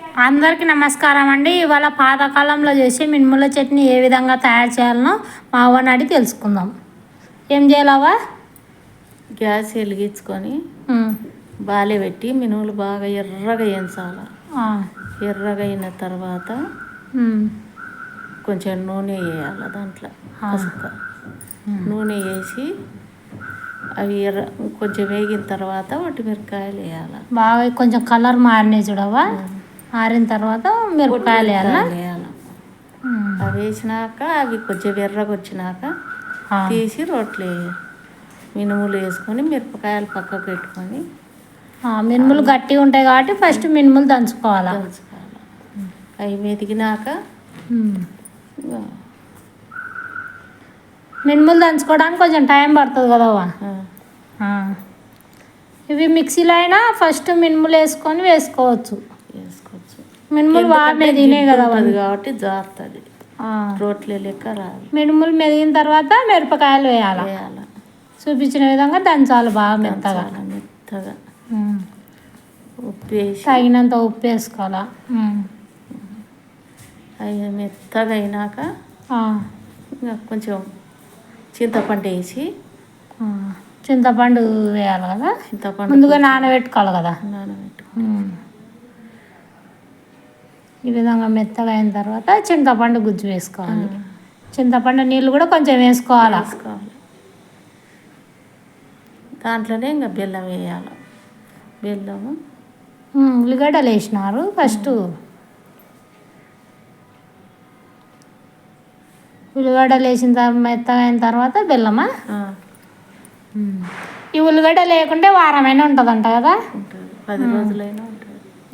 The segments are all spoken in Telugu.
అందరికీ నమస్కారం అండి. ఇవాళ పాతకాలంలో చేసి మినుముల చట్నీ ఏ విధంగా తయారు చేయాలనో మా అవ్వని అడిగి తెలుసుకుందాం. ఏం చేయాలవా గ్యాస్ వెలిగించుకొని బాలే పెట్టి మినుములు బాగా ఎర్రగా వేయించాలి. ఎర్రగా అయిన తర్వాత కొంచెం నూనె వేయాలి దాంట్లో. ఆ. పసుక నూనె వేసి అవి ఎర్ర కొంచెం వేగిన తర్వాత వట్టి మిరపకాయలు వేయాలి. బాగా కొంచెం కలర్ మారినాయి చూడవా మారిన తర్వాత మిరపకాయలు వేయాలా? అవి వేసినాక అవి కొంచెం ఎర్రగా వచ్చినాక. తీసి రొట్టెలు మినుములు వేసుకొని మిరపకాయలు పక్కకు పెట్టుకొని. మినుములు గట్టిగా ఉంటాయి కాబట్టి ఫస్ట్ మినుములు దంచుకోవాలా? దంచుకోవాలి. అవి. ఇక, మినుములు దంచుకోవడానికి కొంచెం టైం పడుతుంది ఆ. ఇవి మిక్సీలో అయినా ఫస్ట్ మినుములు వేసుకొని వేసుకోవచ్చు. మినుములు బాగా మెదిగినాయి కదా అది కాబట్టి జారుతుంది. రోట్లే లెక్క రాదు. మినుములు మెదిగిన తర్వాత మిరపకాయలు వేయాలి? వేయాలి. చూపించిన విధంగా దంచాలి బాగా మెత్తగా. మెత్తగా. ఉప్పు వేసి. తగినంత ఉప్పు వేసుకోవాలా. అవి మెత్తగా అయినాక. ఇంకా కొంచెం చింతపండు వేసి. చింతపండు వేయాలి కదా? చింతపండు ముందుగా నానబెట్టుకోవాలి కదా? నానబెట్టు ఉమ్. ఈ విధంగా మెత్తగా అయిన తర్వాత చింతపండు గుజ్జు వేసుకోవాలి. చింతపండు నీళ్ళు కూడా కొంచెం వేసుకోవాలి? వేసుకోవాలి. దాంట్లోనే ఇంకా బెల్లం వేయాలి. బెల్లము ఉల్లిగడ్డలు వేసినారు ఫస్ట్. ఉల్లిగడ్డలు వేసిన తర్వాత మెత్తగా అయిన తర్వాత బెల్లమా. ఈ ఉల్లిగడ్డ లేకుంటే వారమైనా ఉంటుందంట కదా? పది రోజులైనా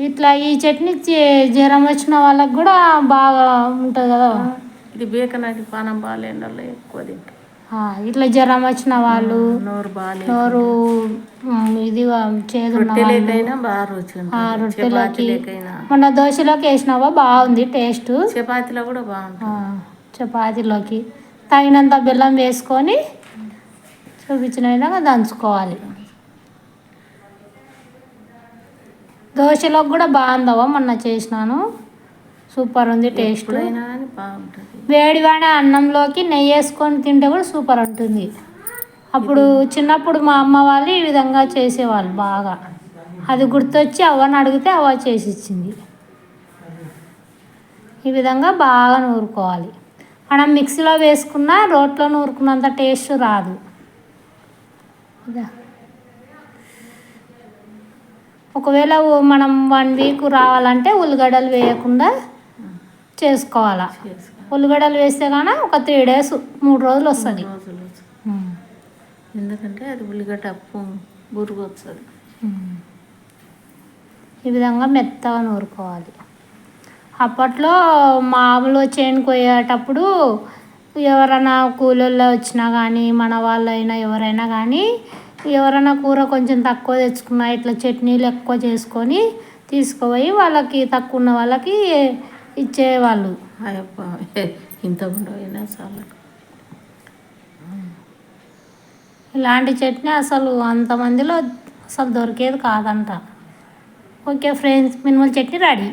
ఇట్లా ఈ చట్నీ చే- జ్వరం వచ్చిన వాళ్ళకి కూడా బాగా ఉంటుంది కదా. ఇది బేకనాటి పానం బాగాలేండల్లో ఎక్కువ తింటారు. ఆ, ఇట్లా జ్వరం వచ్చిన వాళ్ళు నోరు నోరు ఇది ఉంటుంది. రొట్టెలోకి మొన్న దోశలోకి వేసినావా? బాగుంది టేస్ట్. చపాతీలో కూడా బాగుంటుంది. ఆ, చపాతీలోకి తగినంత బెల్లం వేసుకొని చూపించిన విధంగా దంచుకోవాలి. దోశలోకి కూడా బాగుందవా మొన్న చేసినాను. సూపర్ ఉంది టేస్ట్. వేడివాడ అన్నంలోకి నెయ్యి వేసుకొని తింటే కూడా సూపర్ ఉంటుంది. అప్పుడు చిన్నప్పుడు మా అమ్మ వాళ్ళు ఈ విధంగా చేసేవాళ్ళు బాగా. అది గుర్తొచ్చి అవ్వని అడిగితే అవ్వ చేసి ఇచ్చింది. ఈ విధంగా బాగా నూరుకోవాలి. మనం మిక్సీలో వేసుకున్న రోట్లో నూరుకున్నంత టేస్ట్ రాదు. ఇదా. ఒకవేళ మనం వన్ వీక్ రావాలంటే ఉల్లిగడ్డలు వేయకుండా చేసుకోవాలా. చేసుకో ఉల్లిగడ్డలు వేస్తే కానీ ఒక త్రీ డేస్ మూడు రోజులు వస్తుంది. ఎందుకంటే అది ఉల్లిగడ్డ అప్పు బురుగు వస్తుంది. ఈ విధంగా మెత్తగా నూరుకోవాలి. అప్పట్లో మామూలు చేను కొయ్యేటప్పుడు ఎవరైనా కూలీల్లో వచ్చినా కానీ మన వాళ్ళైనా ఎవరైనా కానీ ఎవరైనా కూర కొంచెం తక్కువ తెచ్చుకున్నా ఇట్లా చట్నీలు ఎక్కువ చేసుకొని తీసుకుపోయి వాళ్ళకి తక్కువ ఉన్న వాళ్ళకి ఇచ్చేవాళ్ళు. ఇంత ఉండవైనా చాలా. ఇలాంటి చట్నీ అసలు అంతమందిలో అసలు దొరికేది కాదంట. Okay friends minimal chutney ready.